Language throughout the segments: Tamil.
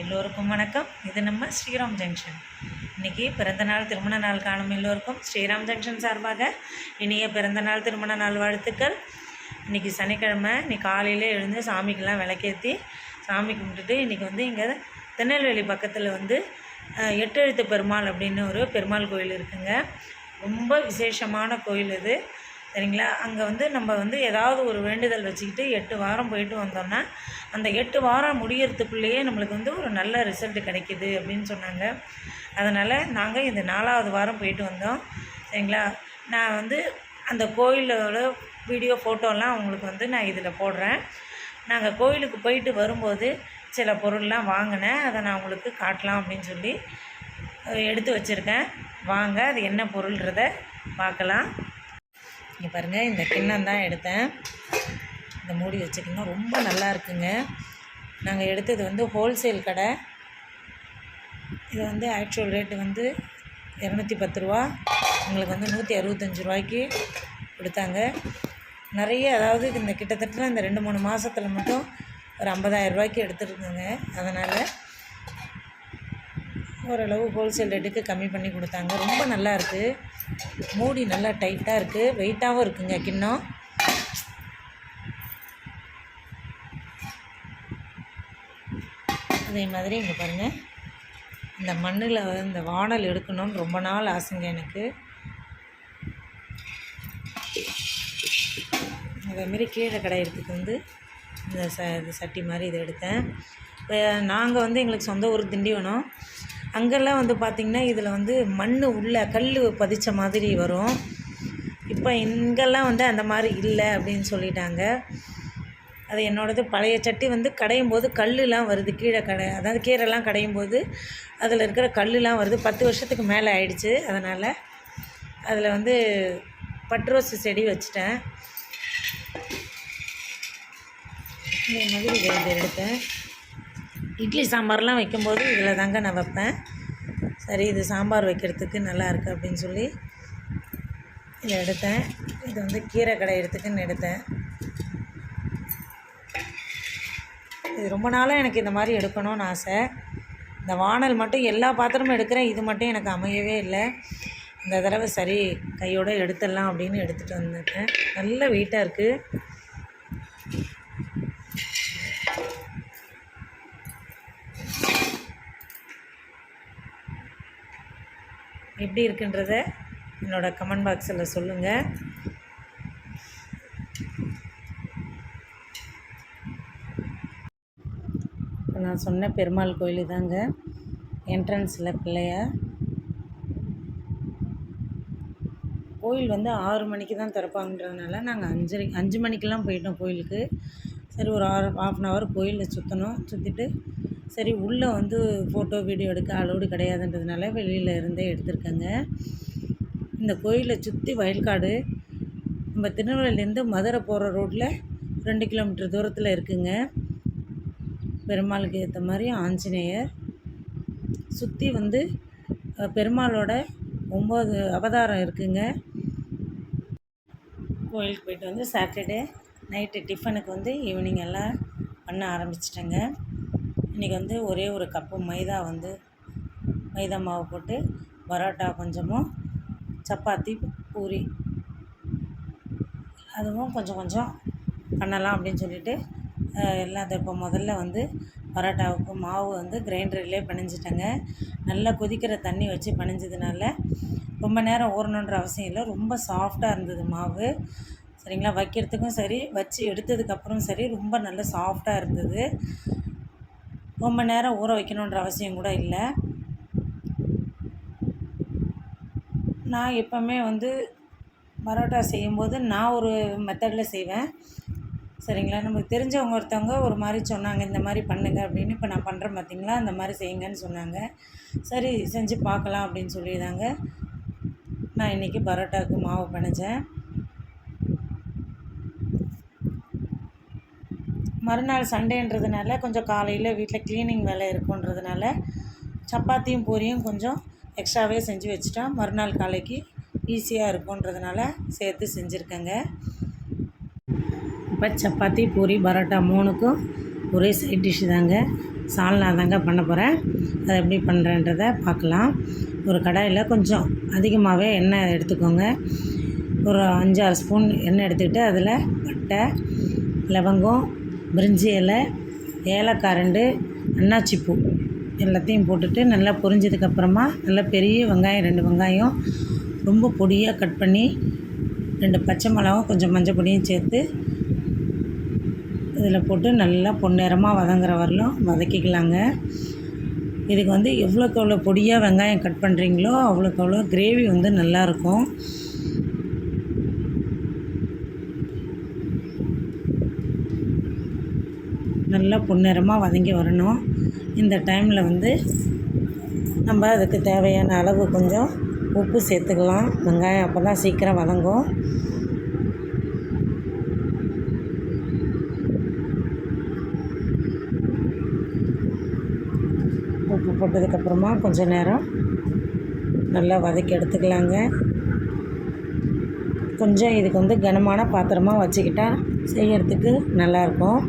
எல்லோருக்கும் வணக்கம். இது நம்ம ஸ்ரீராம் ஜங்ஷன். இன்றைக்கி பிறந்தநாள் திருமண நாள் காணும் எல்லோருக்கும் ஸ்ரீராம் ஜங்ஷன் சார்பாக இனிய பிறந்தநாள் திருமண நாள் வாழ்த்துக்கள். இன்றைக்கி சனிக்கிழமை இன்னைக்கு காலையில் எழுந்து சாமிக்கெல்லாம் விளக்கேற்றி சாமி கும்பிட்டுட்டு இன்றைக்கி வந்து இங்கே திருநெல்வேலி பக்கத்தில் வந்து எட்டெழுத்து பெருமாள் அப்படின்னு ஒரு பெருமாள் கோயில் இருக்குங்க. ரொம்ப விசேஷமான கோயில் இது. சரிங்களா? அங்கே வந்து நம்ம வந்து ஏதாவது ஒரு வேண்டுதல் வச்சுக்கிட்டு எட்டு வாரம் போயிட்டு வந்தோம்னா அந்த எட்டு வாரம் முடியறதுக்குள்ளேயே நம்மளுக்கு வந்து ஒரு நல்ல ரிசல்ட் கிடைக்கிது அப்படின்னு சொன்னாங்க. அதனால் நாங்கள் இந்த நாலாவது வாரம் போயிட்டு வந்தோம். சரிங்களா? நான் வந்து அந்த கோயிலோட வீடியோ ஃபோட்டோலாம் உங்களுக்கு வந்து நான் இதில் போடுறேன். நாங்கள் கோயிலுக்கு போயிட்டு வரும்போது சில பொருள்லாம் வாங்கினேன். அதை நான் உங்களுக்கு காட்டலாம் அப்படின்னு சொல்லி எடுத்து வச்சுருக்கேன். வாங்க அது என்ன பொருள்ன்றத பார்க்கலாம். இங்கே பாருங்கள் இந்த கிண்ணம் தான் எடுத்தேன். இந்த மூடி வச்சுக்கிண்ணம் ரொம்ப நல்லா இருக்குங்க. நாங்கள் எடுத்தது வந்து ஹோல்சேல் கடை. இது வந்து ஆக்சுவல் ரேட்டு வந்து இரநூத்தி பத்து ரூபா. எங்களுக்கு வந்து நூற்றி அறுபத்தஞ்சி ரூபாய்க்கு கொடுத்தாங்க. நிறைய அதாவது இந்த கிட்டத்தட்ட இந்த ரெண்டு மூணு மாதத்தில் மட்டும் ஒரு ஐம்பதாயிரம் ரூபாய்க்கு எடுத்துருக்குங்க அதனால் ஓரளவு ஹோல்சேல் ரேட்டுக்கு கம்மி பண்ணி கொடுத்தாங்க. ரொம்ப நல்லா இருக்குது மூடி நல்லா டைட்டாக இருக்குது வெயிட்டாகவும் இருக்குங்க கிண்ணம். அதே மாதிரி இங்கே பாருங்கள் இந்த மண்ணில் இந்த வானல் எடுக்கணும்னு ரொம்ப நாள் ஆசைங்க எனக்கு. அதேமாரி கீழே கடையிறதுக்கு வந்து இந்த ச இது சட்டி மாதிரி இதை எடுத்தேன். இப்போ நாங்கள் வந்து எங்களுக்கு சொந்த ஊர் திண்டிவனம். அங்கெல்லாம் வந்து பார்த்திங்கன்னா இதில் வந்து மண் உள்ள கல் பதித்த மாதிரி வரும். இப்போ இங்கெல்லாம் வந்து அந்த மாதிரி இல்லை அப்படின்னு சொல்லிட்டாங்க. அது என்னோடது பழைய சட்டி வந்து கடையும் போது கல்லுலாம் வருது கீழே கடை அதாவது கீரைலாம் கடையும் போது அதில் இருக்கிற கல்லுலாம் வருது. பத்து வருஷத்துக்கு மேலே ஆயிடுச்சு அதனால் அதில் வந்து பட்ரோஸ் செடி வச்சுட்டேன். இந்த மாதிரி இதை எடுத்தேன். இட்லி சாம்பார்லாம் வைக்கும்போது இதில் தாங்க நான் வைப்பேன். சரி இது சாம்பார் வைக்கிறதுக்கு நல்லா இருக்குது அப்படின்னு சொல்லி இதை எடுத்தேன். இது வந்து கீரை கடையிறதுக்குன்னு எடுத்தேன். இது ரொம்ப நாளாக எனக்கு இந்த மாதிரி எடுக்கணும்னு ஆசை. இந்த வானல் மட்டும் எல்லா பாத்திரமும் எடுக்கிறேன். இது மட்டும் எனக்கு அமையவே இல்லை. இந்த தடவை சரி கையோடு எடுத்துடலாம் அப்படின்னு எடுத்துகிட்டு வந்துட்டேன். நல்ல வெயிட்டாக இருக்குது எப்படி இருக்குன்றத என்னோட கமெண்ட் பாக்ஸில் சொல்லுங்கள் இப்போ நான் சொன்ன பெருமாள் கோயில் தாங்க என்ட்ரன்ஸில் பிள்ளையார் கோயில் வந்து ஆறு மணிக்கு தான் திறப்பாங்கன்றதுனால நாங்கள் அஞ்சரை அஞ்சு மணிக்கெல்லாம் போயிட்டோம் கோயிலுக்கு. சரி ஒரு ஆறு ஆஃப் அன் ஹவர் கோயிலில் சுற்றணும் சுற்றிட்டு சரி உள்ளே வந்து ஃபோட்டோ வீடியோ எடுக்க அலோடு கிடையாதுன்றதுனால வெளியில் இருந்தே எடுத்திருக்கேங்க. இந்த கோயிலை சுற்றி வயல்காடு. நம்ம திருநெல்வேலியிலேருந்து மதுரை போகிற ரோட்டில் ரெண்டு கிலோமீட்டர் தூரத்தில் இருக்குங்க. பெருமாளுக்கு ஏற்ற மாதிரி ஆஞ்சநேயர். சுற்றி வந்து பெருமாளோட ஒம்பது அவதாரம் இருக்குங்க. கோயிலுக்கு போயிட்டு வந்து சாட்டர்டே நைட்டு டிஃபனுக்கு வந்து ஈவினிங் எல்லாம் பண்ண ஆரம்பிச்சிட்டேங்க. இன்றைக்கி வந்து ஒரே ஒரு கப்பு மைதா வந்து மைதா மாவு போட்டு பரோட்டா கொஞ்சமும் சப்பாத்தி பூரி அதுவும் கொஞ்சம் கொஞ்சம் பண்ணலாம் அப்படின்னு சொல்லிட்டு எல்லாம் இப்போ முதல்ல வந்து பரோட்டாவுக்கு மாவு வந்து கிரைண்டர்லேயே பிணைஞ்சிட்டேங்க. நல்லா கொதிக்கிற தண்ணி வச்சு பிணைஞ்சதுனால ரொம்ப நேரம் ஊறணுன்ற அவசியம் இல்லை. ரொம்ப சாஃப்டாக இருந்தது மாவு. சரிங்களா? வைக்கிறதுக்கும் சரி வச்சு எடுத்ததுக்கப்புறம் சரி ரொம்ப நல்ல சாஃப்டாக இருந்தது. ரொம்ப நேரம் ஊற வைக்கணுன்ற அவசியம் கூட இல்லை. நான் எப்போவுமே வந்து பரோட்டா செய்யும்போது நான் ஒரு மெத்தடில் செய்வேன். சரிங்களா? நமக்கு தெரிஞ்சவங்க ஒருத்தவங்க ஒரு மாதிரி சொன்னாங்க இந்த மாதிரி பண்ணுங்க அப்படின்னு இப்போ நான் பண்ணுறேன் பார்த்தீங்களா அந்த மாதிரி செய்யுங்கன்னு சொன்னாங்க. சரி செஞ்சு பார்க்கலாம் அப்படின்னு சொல்லி தாங்க நான் இன்றைக்கி பரோட்டாவுக்கு மாவு பிணைச்சேன் மறுநாள் சண்டேன்றதுனால கொஞ்சம் காலையில் வீட்டில் க்ளீனிங் வேலை இருக்குன்றதுனால சப்பாத்தியும் பூரியும் கொஞ்சம் எக்ஸ்ட்ராவே செஞ்சு வச்சுட்டா மறுநாள் காலைக்கு ஈஸியாக இருக்குன்றதுனால சேர்த்து செஞ்சுருக்கேங்க. இப்போ சப்பாத்தி பூரி பரோட்டா மூணுக்கும் ஒரே சைட் டிஷ்ஷு தாங்க. சால்னா தாங்க பண்ண போகிறேன் அதை எப்படி பண்ணுறேன்றதை பார்க்கலாம். ஒரு கடாயில் கொஞ்சம் அதிகமாகவே எண்ணெய் எடுத்துக்கோங்க. ஒரு அஞ்சாறு ஸ்பூன் எண்ணெய் எடுத்துக்கிட்டு அதில் பட்டை லவங்கம் பிரிஞ்சி இலை ஏலக்காய் ரெண்டு அன்னாச்சி பூ எல்லாத்தையும் போட்டுட்டு நல்லா பொரிஞ்சதுக்கப்புறமா நல்லா பெரிய வெங்காயம் ரெண்டு வெங்காயம் ரொம்ப பொடியாக கட் பண்ணி ரெண்டு பச்சை மிளகாவும் கொஞ்சம் மஞ்சள் பொடியும் சேர்த்து இதில் போட்டு நல்லா பொன்னிறமாக வதங்குற வரலும் வதக்கிக்கலாங்க. இதுக்கு வந்து எவ்வளோக்கு எவ்வளோ பொடியாக வெங்காயம் கட் பண்ணுறீங்களோ அவ்வளோக்கு அவ்வளோ கிரேவி வந்து நல்லாயிருக்கும். நல்லா பொன்னிறமாக வதங்கி வரணும். இந்த டைமில் வந்து நம்ம அதுக்கு தேவையான அளவு கொஞ்சம் உப்பு சேர்த்துக்கலாம். வெங்காயம் அப்போ தான் சீக்கிரம் வதங்கும். உப்பு போட்டதுக்கப்புறமா கொஞ்சம் நேரம் நல்லா வதக்கி எடுத்துக்கலாங்க. கொஞ்சம் இதுக்கு வந்து கனமான பாத்திரமாக வச்சுக்கிட்டால் செய்கிறதுக்கு நல்லாயிருக்கும்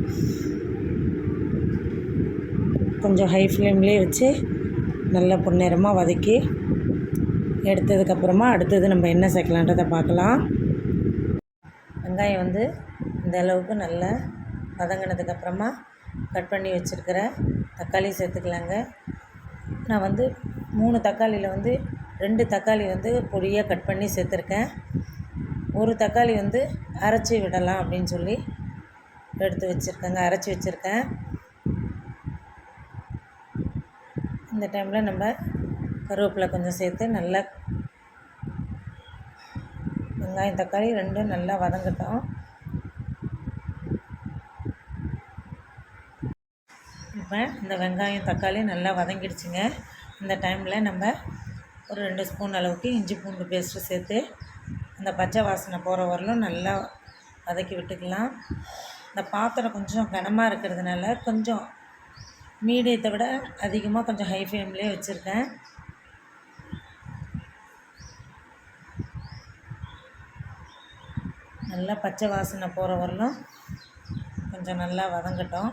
கொஞ்சம் ஹை ஃப்ளேம்லேயே வச்சு நல்லா பொன்னிறமாக வதக்கி எடுத்ததுக்கப்புறமா அடுத்தது நம்ம என்ன சேர்க்கலான்றதை பார்க்கலாம். வெங்காயம் வந்து இந்த அளவுக்கு நல்லா வதங்கினதுக்கப்புறமா கட் பண்ணி வச்சுருக்கிற தக்காளி சேர்த்துக்கலாங்க. நான் வந்து மூணு தக்காளியில் வந்து ரெண்டு தக்காளி வந்து பொடியாக கட் பண்ணி சேர்த்துருக்கேன். ஒரு தக்காளி வந்து அரைச்சி விடலாம் அப்படின்னு சொல்லி எடுத்து வச்சுருக்கேங்க அரைச்சி வச்சுருக்கேன். இந்த டைமில் நம்ம கருவேப்பிலை கொஞ்சம் சேர்த்து நல்லா வெங்காயம் தக்காளி ரெண்டும் நல்லா வதங்கட்டும். இப்போ இந்த வெங்காயம் தக்காளி நல்லா வதங்கிடுச்சுங்க. இந்த டைமில் நம்ம ஒரு ரெண்டு ஸ்பூன் அளவுக்கு இஞ்சி பூண்டு பேஸ்ட்டு சேர்த்து அந்த பச்சை வாசனை போகிற வரலும் நல்லா வதக்கி விட்டுக்கலாம். இந்த பாத்திரம் கொஞ்சம் கனமாக இருக்கிறதுனால கொஞ்சம் மீடியத்தை விட அதிகமாக கொஞ்சம் ஹை ஃப்ளேம்லேயே வச்சுருக்கேன். நல்லா பச்சை வாசனை போகிற வரலும் கொஞ்சம் நல்லா வதங்கட்டும்.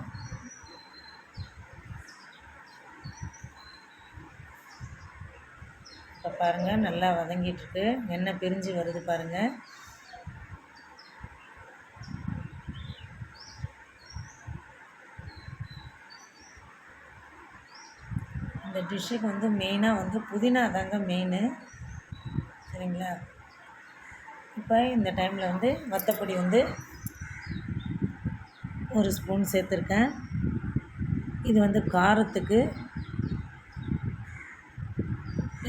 இப்போ பாருங்கள் நல்லா வதங்கிட்டுருக்கு எண்ணெய் பிரிஞ்சு வருது பாருங்கள் இந்த டிஷ்ஷுக்கு வந்து மெயினாக வந்து புதினா தாங்க மெயினு சரிங்களா? இப்போ இந்த டைமில் வந்து வத்தப்பொடி வந்து ஒரு ஸ்பூன் சேர்த்துருக்கேன். இது வந்து காரத்துக்கு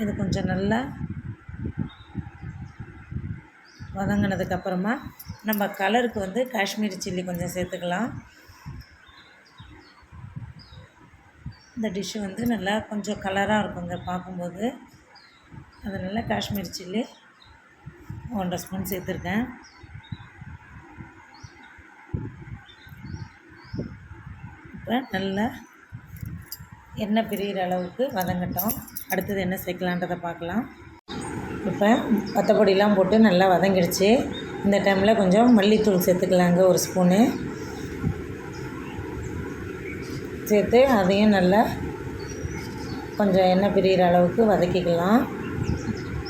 இது கொஞ்சம் நல்லா வதங்கினதுக்கப்புறமா நம்ம கலருக்கு வந்து காஷ்மீரி சில்லி கொஞ்சம் சேர்த்துக்கலாம். இந்த டிஷ்ஷு வந்து நல்லா கொஞ்சம் கலராக இருக்குங்க பார்க்கும்போது. அதனால் காஷ்மீர் சில்லி. ஒன்றரை ஸ்பூன் சேர்த்துருக்கேன். இப்போ நல்லா எண்ணெய் பிரிகிற அளவுக்கு வதங்கட்டும். அடுத்தது என்ன சேர்க்கலான்றதை பார்க்கலாம். இப்போ வத்தப்பொடியெலாம் போட்டு நல்லா வதங்கிடுச்சு. இந்த டைமில் கொஞ்சம் மல்லித்தூள் சேர்த்துக்கலாங்க ஒரு ஸ்பூனு சேர்த்து அதையும் நல்லா கொஞ்சம் எண்ணெய் பிரிகிற அளவுக்கு வதக்கிக்கலாம்.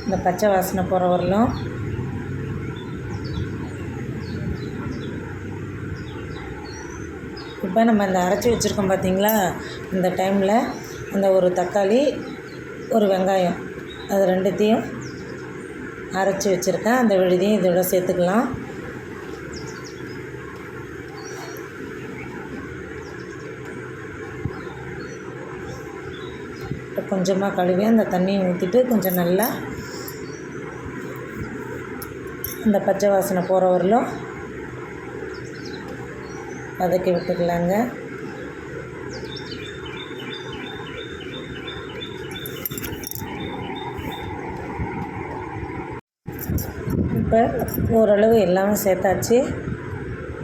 இந்த பச்சை வாசனை போகிற வரலும். இப்போ நம்ம இந்த அரைச்சி வச்சுருக்கோம் பார்த்தீங்களா இந்த டைமில் அந்த ஒரு தக்காளி ஒரு வெங்காயம் அது ரெண்டுத்தையும் அரைச்சி வச்சுருக்கேன். அந்த விழுதையும் இதோட சேர்த்துக்கலாம் இப்போ கொஞ்சமாக கழுவி அந்த தண்ணியை ஊற்றிட்டு கொஞ்சம் நல்லா இந்த பச்சை வாசனை போகிற வரலும் வதக்கி விட்டுக்கலாங்க. இப்போ ஓரளவு எல்லாமே சேர்த்தாச்சு.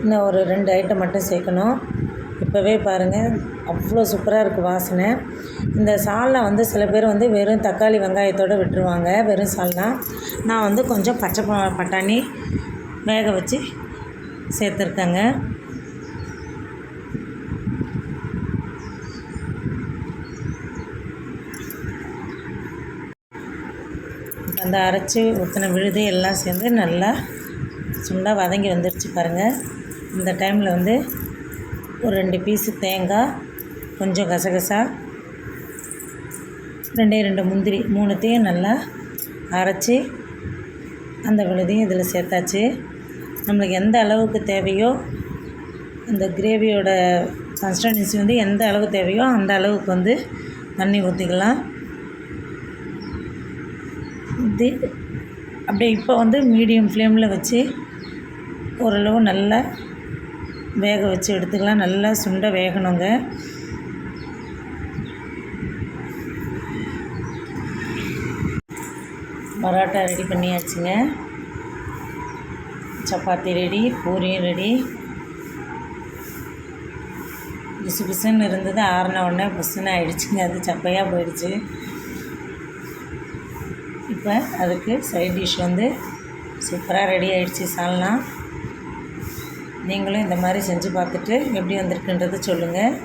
இன்னும் ஒரு ரெண்டு ஐட்டம் மட்டும் சேர்க்கணும். இப்போவே பாருங்கள் அவ்வளோ சூப்பராக இருக்குது வாசனை. இந்த சால்னா வந்து சில பேர் வந்து வெறும் தக்காளி வெங்காயத்தோடு விட்டுருவாங்க வெறும் சால்னா. நான் வந்து கொஞ்சம் பச்சை பட்டாணி வேக வச்சு சேர்த்துருக்கேங்க. அந்த அரைச்சி ஊற்றின விழுது எல்லாம் சேர்ந்து நல்லா சுண்டாக வதங்கி வந்துடுச்சு பாருங்கள் இந்த டைமில் வந்து ஒரு ரெண்டு பீஸு தேங்காய் கொஞ்சம் கசகசா ரெண்டே ரெண்டு முந்திரி மூணுத்தையும் நல்லா அரைச்சி அந்த விழுதையும் இதில் சேர்த்தாச்சு. நம்மளுக்கு எந்த அளவுக்கு தேவையோ அந்த கிரேவியோட கன்சிஸ்டன்சி வந்து எந்த அளவு தேவையோ அந்த அளவுக்கு வந்து தண்ணி ஊற்றிக்கலாம் இது அப்படியே இப்போ வந்து மீடியம் ஃப்ளேமில் வச்சு ஓரளவு நல்லா வேக வச்சு எடுத்துக்கலாம். நல்லா சுண்ட வேகணுங்க. பரோட்டா ரெடி பண்ணியாச்சுங்க. சப்பாத்தி ரெடி பூரியும் ரெடி. பிசு பிசுன்னு இருந்தது ஆறின உடனே பிசுன்னு ஆயிடுச்சுங்க. அது சப்பையாக போயிடுச்சு. இப்போ அதுக்கு சைட் டிஷ் வந்து சூப்பராக ரெடி ஆகிடுச்சி சால்னா. நீங்களும் இந்த மாதிரி செஞ்சு பார்த்துட்டு எப்படி வந்திருக்குன்றது சொல்லுங்கள்